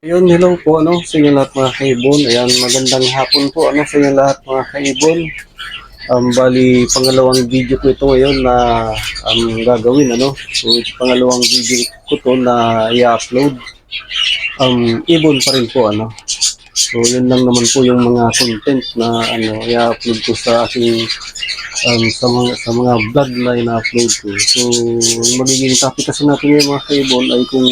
Ayun, hello po ano, sa inyo lahat mga kaibon. Ayan, magandang hapon po ano, sa inyo lahat mga kaibon. Um, bali, pangalawang video ko ito ngayon na um, gagawin. Ano? So, pangalawang video ko to na i-upload. Um, ibon pa rin po. Ano? So, yun lang naman po yung mga content na ano, i-upload ko sa aking um, sa mga sa mga vlog na ina-upload ko. So, magiging topic kasi natin ngayon mga kaibon ay kung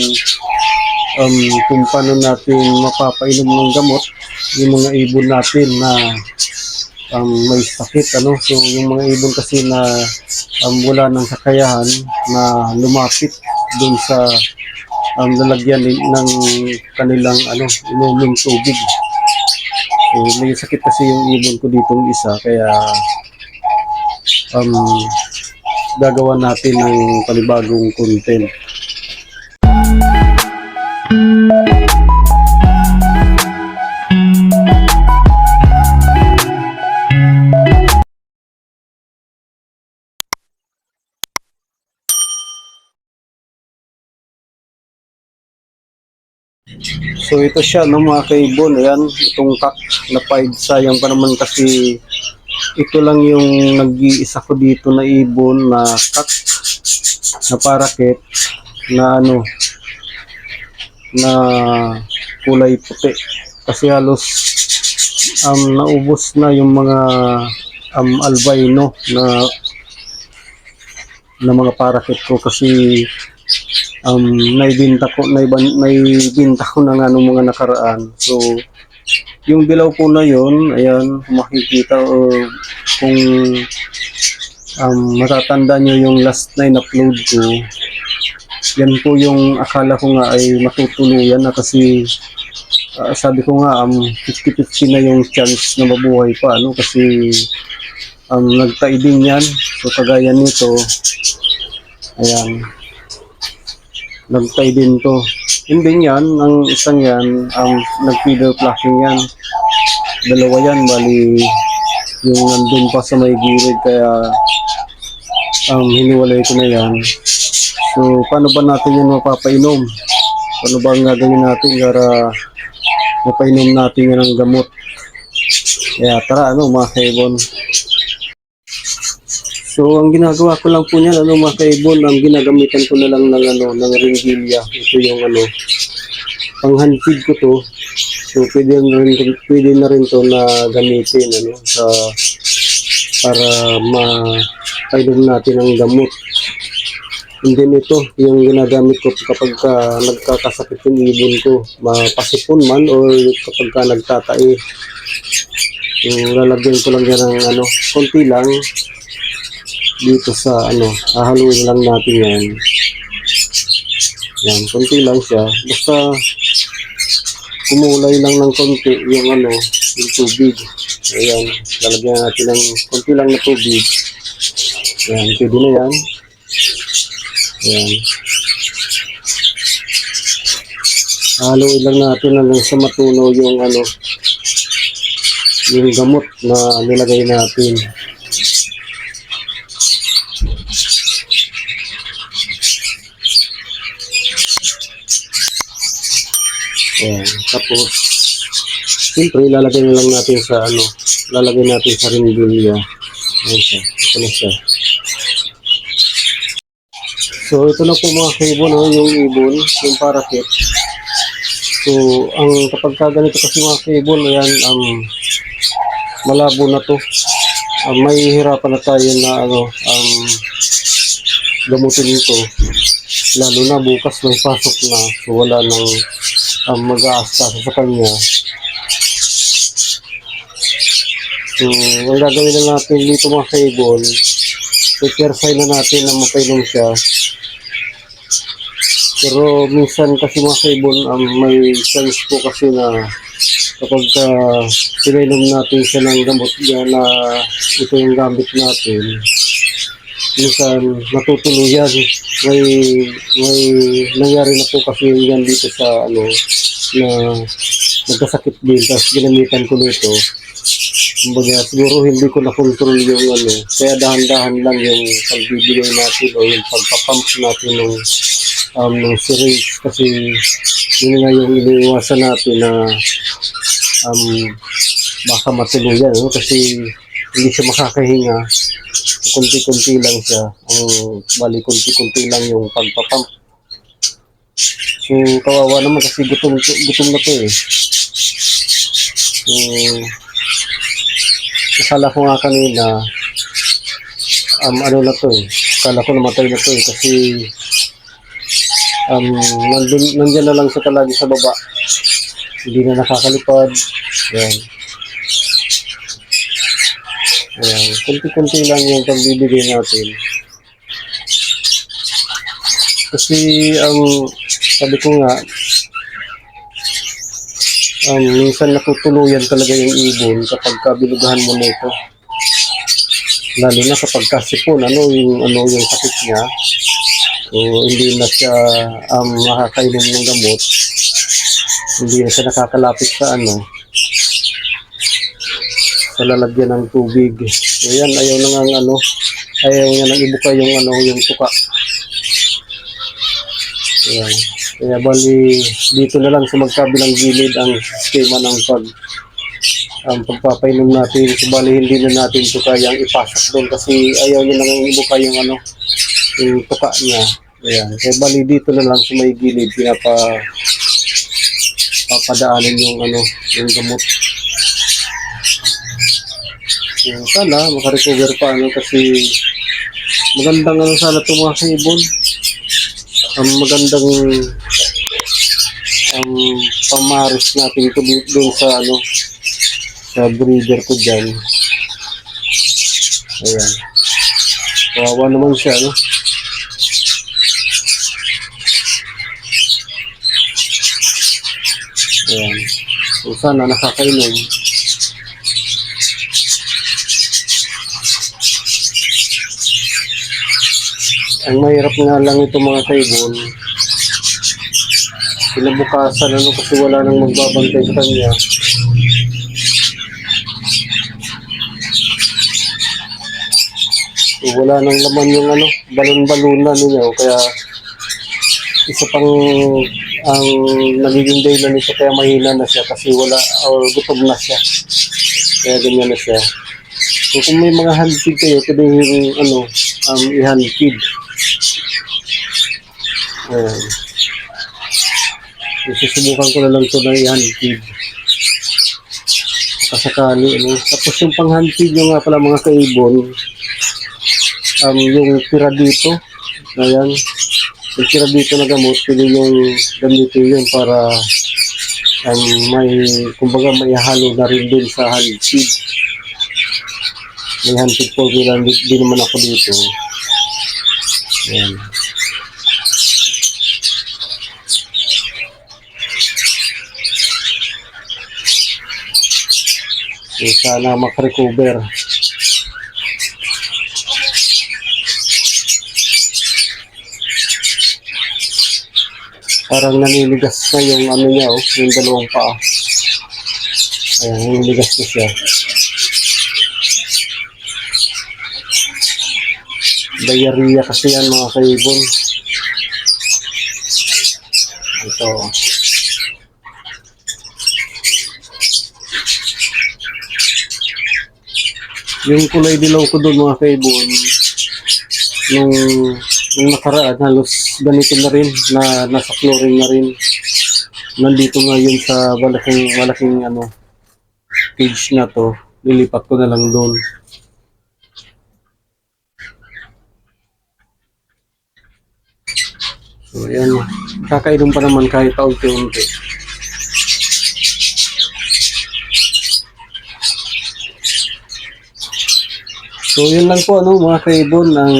um, kung paano natin mapapainom ng gamot yung mga ibon natin na um, may sakit ano? So yung mga ibon kasi na um, wala ng kakayahan na lumapit dun sa um, lalagyan ng kanilang ano inuming tubig. So may sakit kasi yung ibon ko ditong isa kaya um, gagawa natin ng panibagong content So ito siya no mga kaibon, ayan, itong kak na pied sayang pa naman kasi ito lang yung nag-iisa ko dito na ibon na kak na parakit na ano na kulay puti. Kasi halos um, naubos na yung mga um, albino na na mga parakit ko kasi um, naibinta ko naiban, naibinta ko na nga nung mga nakaraan. So yung dilaw po na yon ayan makikita o kung um, matatanda nyo yung last na in-upload ko yan po yung akala ko nga ay matutuluyan na kasi ah, sabi ko nga um, 50-50 na yung chance na mabuhay pa ano kasi um, nagtay din yan so kagaya nito ayan nagtay din to. Yun din yan, ang isang yan, ang nag-feeder flashing yan. Dalawa yan, bali yung nandun pa sa may gilid, kaya um, hiniwalay ko na yan. So, paano ba natin yan mapapainom? Paano ba ang gagawin natin para mapainom natin yan ng gamot? Kaya tara, ano mga kaibon. So, ang ginagawa ko lang po niyan, ano mga kaibon, ang ginagamitan ko na lang ng ano, ng ringilya. Ito yung ano, pang hand feed ko to. So, pwede na rin, pwede na rin to na gamitin, ano, sa, para ma-painom natin ang gamot. And then ito, yung ginagamit ko kapag ka nagkakasakit yung ibon ko, mapasipon man or kapag ka nagtatai. So, lalagyan ko lang yan ng ano, konti lang, dito sa ano, hahaluin lang natin yan. Yan, konti lang siya. Basta kumulay lang ng konti yung ano, yung tubig. Ayan, lalagyan natin ng konti lang na tubig. Ayan, pwede na yan. Ayan. Haluin lang natin hanggang sa matunaw yung ano, yung gamot na nilagay natin. Ayan. Tapos, siyempre, ilalagay na lang natin sa ano, lalagay natin sa ringbilya. Ayan siya. Ito na siya. So, ito na po mga kaibon, no, yung ibon, yung parakit. So, ang kapag ka ganito kasi mga kaibon, ayan, um, malabo na to. Um, may hirapan na tayo na ano, um, gamutin ito. Lalo na bukas may pasok na, so wala nang um, mag-aastasa sa kanya. So, ang gagawin na natin dito mga kaibon, i-purify na natin na mapainom siya. Pero minsan kasi mga kaibon, um, may chance po kasi na kapag uh, pinainom natin siya ng gamot niya na ito yung gamit natin, minsan natutuluyan. May, may nangyari na po kasi yan dito sa ano, na nagkasakit din, tapos ginamitan ko nito. Kumbaga, siguro hindi ko na-control yung ano, kaya dahan-dahan lang yung pagbibigay natin o yung pagpapump natin ng um, ng syringe. Kasi yun nga yung iniiwasan natin na um, baka matuluyan no? kasi hindi siya makakahinga. Kunti-kunti lang siya. Ang bali kunti-kunti lang yung pagpapump. So kawawa naman kasi gutom, gutom na to eh. So akala ko nga kanina um, ano na to eh. Akala ko namatay na to eh kasi um, nandun, nandyan na lang siya palagi sa baba. Hindi na nakakalipad. Yan Ayan, kunti-kunti lang yung pagbibigay natin. Kasi ang sabi ko nga, um, minsan natutuluyan talaga yung ibon kapag kabilugahan mo nito. Lalo na kapag kasipon, ano yung ano yung sakit niya. So, hindi na siya um, makakainom ng gamot. Hindi na siya nakakalapit sa ano, sa lalagyan ng tubig. So yan, ayaw na nga ng ano, ayaw niya nang ibuka yung ano, yung tuka. Ayan. Kaya bali, dito na lang sa magkabilang gilid ang sistema ng pag ang pagpapainom natin. So bali, hindi na natin ito kayang ipasok doon kasi ayaw niya nang ibuka yung ano, yung tuka niya. Ayan. Kaya bali, dito na lang sa may gilid, pinapa papadaanin yung ano, yung gamot. Yung sana makarecover pa ano kasi magandang ano sana itong mga kaibon. Ang magandang ang pamaris natin ito doon sa ano sa breeder ko dyan. Ayan. Kawawa naman siya, no? Ayan. So sana nakakainom. Ang mahirap nga lang ito mga kaibon kinabukasan ano kasi wala nang magbabantay sa kanya. So, wala nang laman yung ano balon-balunan niya. Kaya isa pang ang nagiging dahilan nito kaya mahina na siya kasi wala or gutom na siya. Kaya ganyan na siya. So kung may mga hand feed kayo pwede yung ano um, i-hand feed Ayan. Susubukan ko na lang ito na i-handfeed. Kasakali, ano. Tapos yung pang-handfeed nyo nga pala mga kaibon, um, yung tira dito, ayan, yung tira dito na gamot, pwede yung gamitin yun para um, may, kumbaga may halo na rin din sa handfeed. May handfeed formula, di, di naman ako dito. Ayan. So, sana makarecover. Parang naniligas na yung ano niya, oh, yung dalawang paa. Ayan, naniligas na siya. Diarrhea kasi yan mga kaibon. Ito. Yung kulay dilaw ko doon mga kaibon, nung, nung nakaraan, halos ganito na rin, na nasa flooring na rin. Nandito nga yun sa malaking, malaking ano, cage na to. Lilipat ko na lang doon. So, ayan. Kakainom pa naman kahit paunti-unti. So, yun lang po, ano, mga kaibon, ang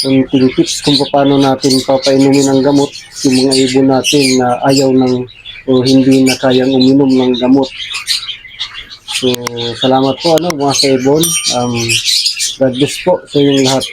ang tips kung paano natin papainumin ang gamot yung mga ibon natin na ayaw ng o hindi na kayang uminom ng gamot. So, salamat po, ano, mga kaibon. Um, God bless po sa inyong lahat.